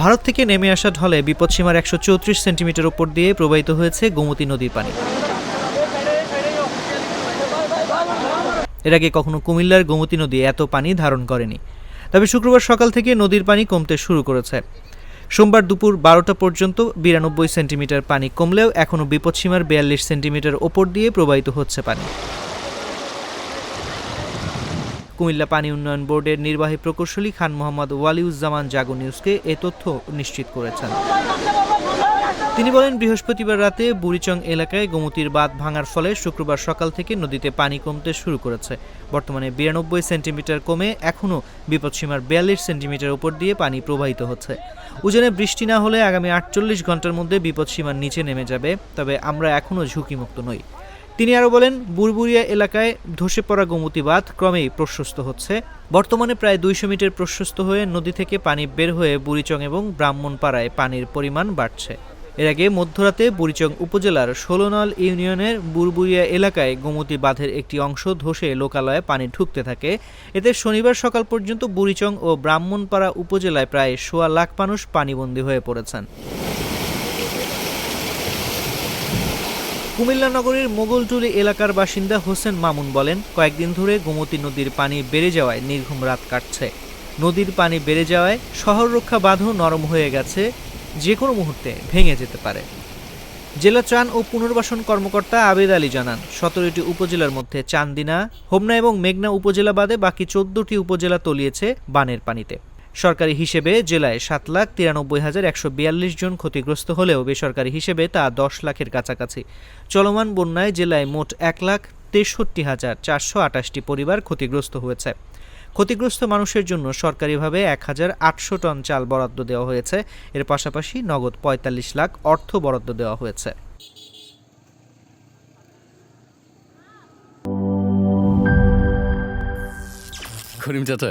ভারত থেকে নেমে আসা ঢলে বিপদসীমার একশো চৌত্রিশ সেন্টিমিটার উপর দিয়ে প্রবাহিত হয়েছে গোমতী নদীর পানি। এর আগে কখনো কুমিল্লার গোমতী নদী এত পানি ধারণ করেনি। তবে শুক্রবার সকাল থেকে নদীর পানি কমতে শুরু করেছে। সোমবার দুপুর বারোটা পর্যন্ত বিরানব্বই সেন্টিমিটার পানি কমলেও এখনও বিপদসীমার বিয়াল্লিশ সেন্টিমিটার ওপর দিয়ে প্রবাহিত হচ্ছে পানি। কুমিল্লা পানি উন্নয়ন বোর্ডের নির্বাহী প্রকৌশলী খান মোহাম্মদ ওয়ালিউজ্জামান জাগো নিউজকে এ তথ্য নিশ্চিত করেছেন। তিনি বলেন, বৃহস্পতিবার রাতে বুড়িচং এলাকায় গোমতির বাঁধ ভাঙার ফলে শুক্রবার সকাল থেকে নদীতে পানি কমতে শুরু করেছে। বর্তমানে বিরানব্বই সেন্টিমিটার কমে এখনও বিপদসীমার বিয়াল্লিশ সেন্টিমিটার উপর দিয়ে পানি প্রবাহিত হচ্ছে। উজানে বৃষ্টি না হলে আগামী আটচল্লিশ ঘণ্টার মধ্যে বিপদসীমার নিচে নেমে যাবে, তবে আমরা এখনও ঝুঁকিমুক্ত নই। তিনি আরও বলেন বুরবুরিয়া এলাকায় ধসে পড়া গোমতী বাঁধ ক্রমেই প্রশস্ত হচ্ছে। বর্তমানে প্রায় দুইশো মিটার প্রশস্ত হয়ে নদী থেকে পানি বের হয়ে বুড়িচং এবং ব্রাহ্মণপাড়ায় পানির পরিমাণ বাড়ছে। এর আগে মধ্যরাতে বুড়িচং উপজেলার ষোলনল ইউনিয়নের বুরবুরিয়া এলাকায় গোমতী বাঁধের একটি অংশ ধসে লোকালয়ে পানি ঢুকতে থাকে। এতে শনিবার সকাল পর্যন্ত বুড়িচং ও ব্রাহ্মণপাড়া উপজেলায় প্রায় সোয়া লাখ মানুষ পানিবন্দী হয়ে পড়েছেন। কুমিল্লা নগরীর মোগলটুলি এলাকার বাসিন্দা হোসেন মামুন বলেন, কয়েকদিন ধরে গোমতী নদীর পানি বেড়ে যাওয়ায় নির্ঘুম রাত কাটছে। নদীর পানি বেড়ে যাওয়ায় শহর রক্ষা বাঁধও নরম হয়ে গেছে, যে কোনো মুহূর্তে ভেঙে যেতে পারে। জেলা ত্রাণ ও পুনর্বাসন কর্মকর্তা আবেদ আলী জানান, সতেরোটি উপজেলার মধ্যে চান্দিনা, হোমনা এবং মেঘনা উপজেলা বাদে বাকি চোদ্দটি উপজেলা তলিয়েছে বানের পানিতে। সরকারি হিসেবে জেলায় সাত লাখ তিরানব্বই হাজার একশো বিয়াল্লিশ জন ক্ষতিগ্রস্ত হলেও বেসরকারি হিসেবে তা দশ লাখের কাছাকাছি। চলমান বন্যায় জেলায় মোট এক লাখ তেষট্টি হাজার চারশো আটাশটি পরিবার ক্ষতিগ্রস্ত হয়েছে। ক্ষতিগ্রস্ত মানুষের জন্য সরকারিভাবে এক হাজার আটশো টন চাল বরাদ্দ দেওয়া হয়েছে। এর পাশাপাশি নগদ পঁয়তাল্লিশ লাখ অর্থ বরাদ্দ দেওয়া হয়েছে। করিম চাচা